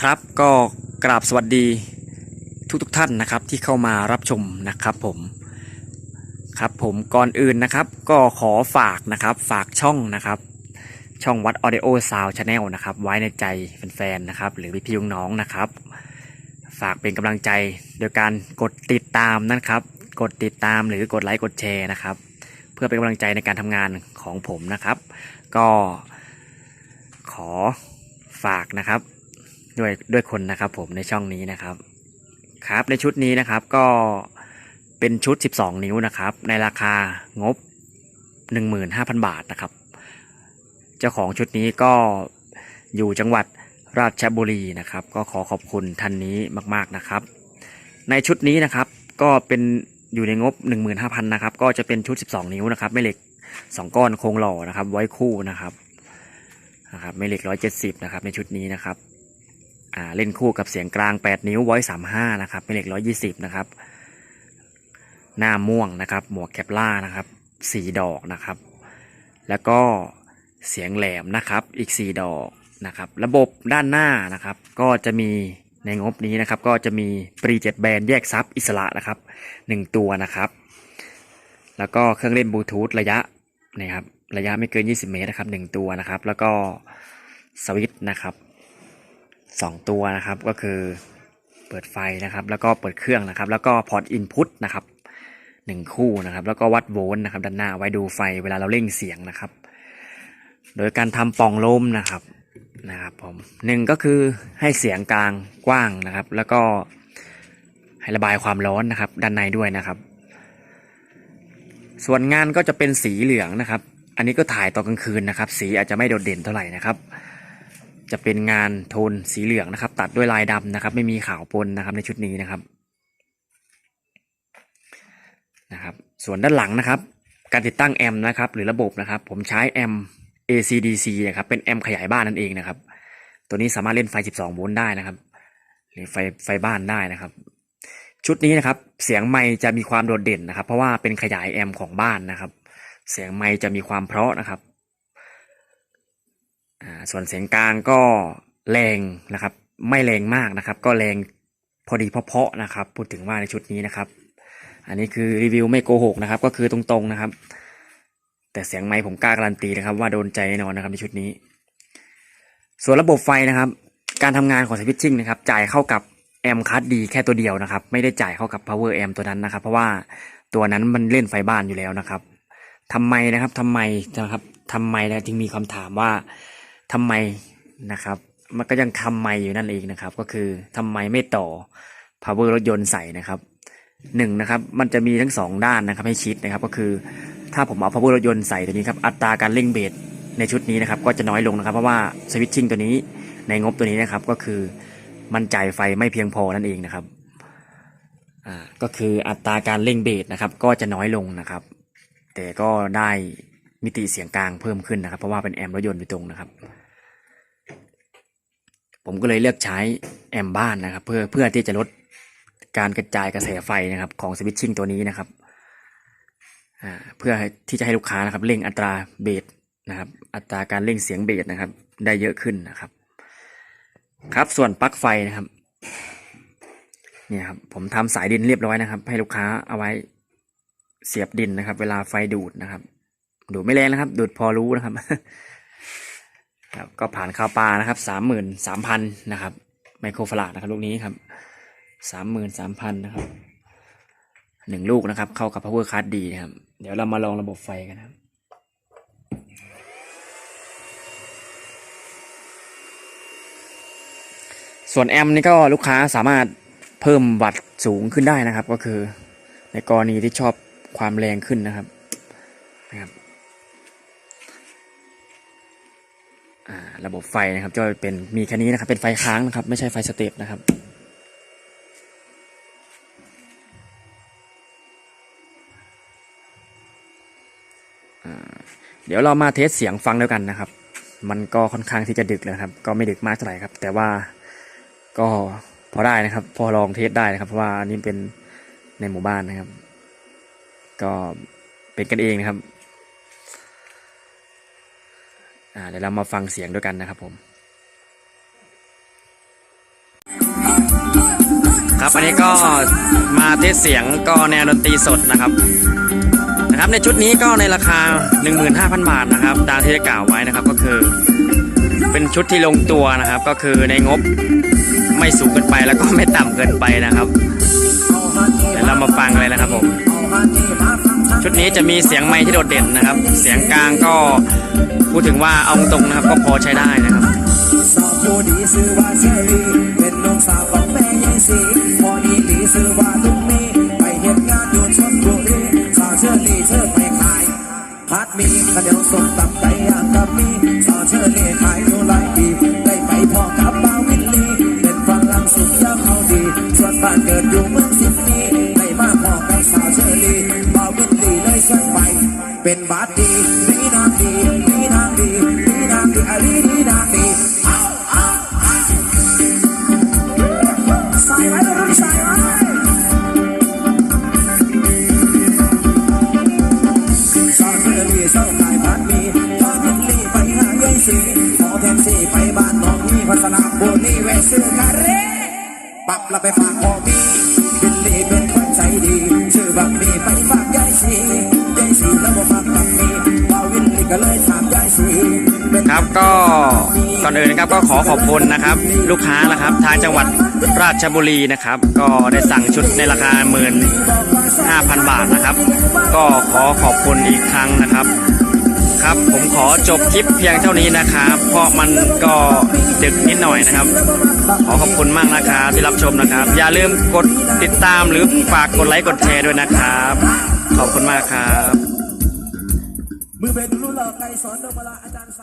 ครับก็กราบสวัสดีทุกทุกท่านนะครับที่เข้ามารับชมนะครับผมครับผมก่อนอื่นนะครับก็ขอฝากนะครับฝากช่องนะครับ ช่องวัด Audio Sound Channel นะครับไว้ในใจแฟนๆนะครับหรือพี่ๆน้องๆนะครับ ฝากเป็นกำลังใจโดยการกดติดตามนะครับ กดติดตามหรือกดไลค์กดแชร์นะครับ เพื่อเป็นกำลังใจในการทำงานของผมนะครับ ก็ขอฝากนะครับ ด้วยด้วยคนนะครับผมในช่องนี้นะครับครับในชุดนี้นะครับก็เป็นชุด 12 นิ้วนะครับ ในราคางบ 15,000 บาทนะครับ เจ้าของชุดนี้ก็อยู่จังหวัดราชบุรีนะครับ ก็ขอขอบคุณท่านนี้มากๆนะครับ ในชุดนี้นะครับก็เป็นอยู่ในงบ 15,000นะครับก็จะเป็นชุด 12 นิ้วนะครับแม่เหล็ก 2 ก้อนโครงหล่อนะครับ ไว้คู่นะครับนะครับแม่เหล็ก 170นะครับในชุดนี้นะครับ อ่าเล่นคู่กับเสียงกลาง 8 นิ้วไว้35นะครับเป็นเหล็ก120นะครับ หน้าม่วงนะครับ หมวกแคปล่านะครับสี่ดอกนะครับ แล้วก็เสียงแหลมนะครับอีก 4 ดอกนะครับ ระบบด้านหน้านะครับ ก็จะมีในงบนี้นะครับ ก็จะมีปรีเจ็ดแบนแยกซับอิสระนะครับ 1 ตัวนะครับ แล้วก็เครื่องเล่นบลูทูธระยะนะครับระยะไม่เกิน 20 เมตรนะครับ 1 ตัวนะครับ แล้วก็สวิตช์นะครับ สองตัวนะครับก็คือเปิดไฟนะครับแล้วก็เปิดเครื่องนะครับ แล้วก็พอร์ตอินพุตนะครับหนึ่งคู่นะครับแล้วก็วัดโวลต์นะครับด้านหน้าไว้ดูไฟเวลาเราเร่งเสียงนะครับ โดยการทำปล่องลมนะครับนะครับผมหนึ่งก็คือให้เสียงกลางกว้างนะครับ แล้วก็ให้ระบายความร้อนนะครับ ด้านในด้วยนะครับ ส่วนงานก็จะเป็นสีเหลืองนะครับ อันนี้ก็ถ่ายตอนกลางคืนนะครับ สีอาจจะไม่โดดเด่นเท่าไหร่นะครับ จะเป็นงานโทนสีเหลืองนะครับ ตัดด้วยลายดำนะครับ ไม่มีขาวปนนะครับในชุดนี้นะครับนะครับ ส่วนด้านหลังนะครับ การติดตั้งแอมนะครับ หรือระบบนะครับ ผมใช้แอม ACDC นะครับเป็นแอมขยายบ้านนั่นเองนะครับ ตัวนี้สามารถเล่นไฟ 12 โวลต์ได้นะครับ หรือไฟไฟบ้านได้นะครับ ชุดนี้นะครับ เสียงไมค์จะมีความโดดเด่นนะครับ เพราะว่าเป็นขยายแอมของบ้านนะครับ เสียงไมค์จะมีความเพราะนะครับ ส่วนเสียงกลางก็แรงนะครับ ไม่แรงมากนะครับ ก็แรงพอดีเพาะๆนะครับ พูดถึงว่าในชุดนี้นะครับ อันนี้คือรีวิวไม่โกหกนะครับ ก็คือตรงๆนะครับ แต่เสียงไมค์ผมกล้าการันตีนะครับ ว่าโดนใจแน่นอนนะครับในชุดนี้ ส่วนระบบไฟนะครับ การทำงานของสวิตชิ่งนะครับ จ่ายเข้ากับแอมคัสดีแค่ตัวเดียวนะครับ ไม่ได้จ่ายเข้ากับ power amp ตัวนั้นนะครับ เพราะว่าตัวนั้นมันเล่นไฟบ้านอยู่แล้วนะครับทำไมนะครับทำไมนะครับทำไมนะจึงมีคำถามว่า ทำไมนะครับ มันก็ยังทำไมอยู่นั่นเองนะครับ ก็คือทำไมไม่ต่อ power รถยนต์ใส่นะครับหนึ่งนะครับ มันจะมีทั้งสองด้านนะครับให้คิดนะครับ ก็คือถ้าผมเอา power รถยนต์ใส่ตัวนี้ครับ อัตราการเร่งเบสในชุดนี้นะครับ ก็จะน้อยลงนะครับ เพราะว่าสวิตชิ่งตัวนี้ในงบตัวนี้นะครับ ก็คือมันจ่ายไฟไม่เพียงพอนั่นเองนะครับอ่าก็คืออัตราการเร่งเบสนะครับ ก็จะน้อยลงนะครับ แต่ก็ได้มิติเสียงกลางเพิ่มขึ้นนะครับ เพราะว่าเป็นแอมป์รถยนต์โดยตรงนะครับ ผมก็เลยเลือกใช้แอมบ้านนะครับ เพื่อเพื่อที่จะลดการกระจายกระแสไฟนะครับ ของสวิตชิ่งตัวนี้นะครับเพื่อที่จะให้ลูกค้านะครับเร่งอัตราเบสนะครับ อัตราการเร่งเสียงเบสนะครับ ได้เยอะขึ้นนะครับ ครับส่วนปลั๊กไฟนะครับเนี่ยครับผมทำสายดินเรียบร้อยนะครับ ให้ลูกค้าเอาไว้เสียบดินนะครับ เวลาไฟดูดนะครับ ดูดไม่แรงนะครับ ดูดพอรู้นะครับ ครับก็ผ่านข้าวปลานะครับสามหมื่นสามพันนะครับ ไมโครฟลาดนะครับลูกนี้ครับสามหมื่นสามพันนะครับหนึ่งลูกนะครับ เข้ากับ power card ดีนะครับ เดี๋ยวเรามาลองระบบไฟกันนะครับส่วนแอมป์นี่ก็ลูกค้าสามารถเพิ่มวัตต์สูงขึ้นได้นะครับ ก็คือในกรณีที่ชอบความแรงขึ้นนะครับนะครับ อ่า ระบบไฟนะครับจะเป็นมีแค่นี้นะครับ เป็นไฟค้างนะครับ ไม่ใช่ไฟสเตปนะครับเดี๋ยวเรามาเทสเสียงฟังแล้วกันนะครับ มันก็ค่อนข้างที่จะดึกแล้วครับ ก็ไม่ดึกมากเท่าไหร่ครับ แต่ว่าก็พอได้นะครับ พอลองเทสได้นะครับ เพราะว่านี่เป็นในหมู่บ้านนะครับ ก็เป็นกันเองนะครับ อ่า เดี๋ยวเรามาฟังเสียงด้วยกันนะครับผม ครับอันนี้ก็มาเทสเสียงก็แนวดนตรีสดนะครับนะครับ ในชุดนี้ก็ในราคา 15,000 บาทนะครับตามที่ได้กล่าวไว้นะครับก็คือเป็นชุดที่ลงตัวนะครับ ก็คือในงบไม่สูงเกินไปแล้วก็ไม่ต่ำเกินไปนะครับเดี๋ยวเรามาฟังเลยนะครับผม ชุดนี้จะมีเสียงไม้ที่โดดเด่นนะครับ เสียงกลางก็พูดถึงว่าเอาตรงนะครับก็พอใช้ได้นะครับสาวผู้ดีชื่อว่าเชอรี่เป็นน้องสาวของแม่ยายสีพอดีหลีชื่อว่าลุงมีไปเห็นงานอยู่ชนบุรีสาวเชอรี่เชิญไปขายพัดมีข้าวเหนียวส้มตำไก่ย่างกับมีสาวเชอรี่ขายอยู่หลายปีได้ไปพ่อกับบาวินลีเป็นฝรั่งสุดยอดเอาดีส่วนบ้านเกิดอยู่เมืองซิดนีได้มาพ่อกับสาวเชอรี่บา แวะซื้อกะเร่ปับแล้วไปฝากพ่อมีพินลี่เป็นคนใจดีชื่อบักมีไปฝากยายสียายสีแล้วบอกฝากบักมีว่าวินลี่ก็เลยถามยายสีครับก็ก่อนอื่นนะครับก็ขอขอบคุณนะครับ ลูกค้านะครับ ทางจังหวัดราชบุรีนะครับ ก็ได้สั่งชุดในราคาหมื่นห้าพันบาทนะครับ ก็ขอขอบคุณอีกครั้งนะครับ ครับ ผมขอจบคลิปเพียงเท่านี้นะครับ เพราะมันก็ดึกนิดหน่อยนะครับ ขอขอบคุณมากนะครับที่รับชมนะครับ อย่าลืมกดติดตามหรือฝากกดไลค์กดแชร์ด้วยนะครับ ขอบคุณมากครับมือเป็นรุ่นหลอไก่สอนดมลาอาจารย์ไซ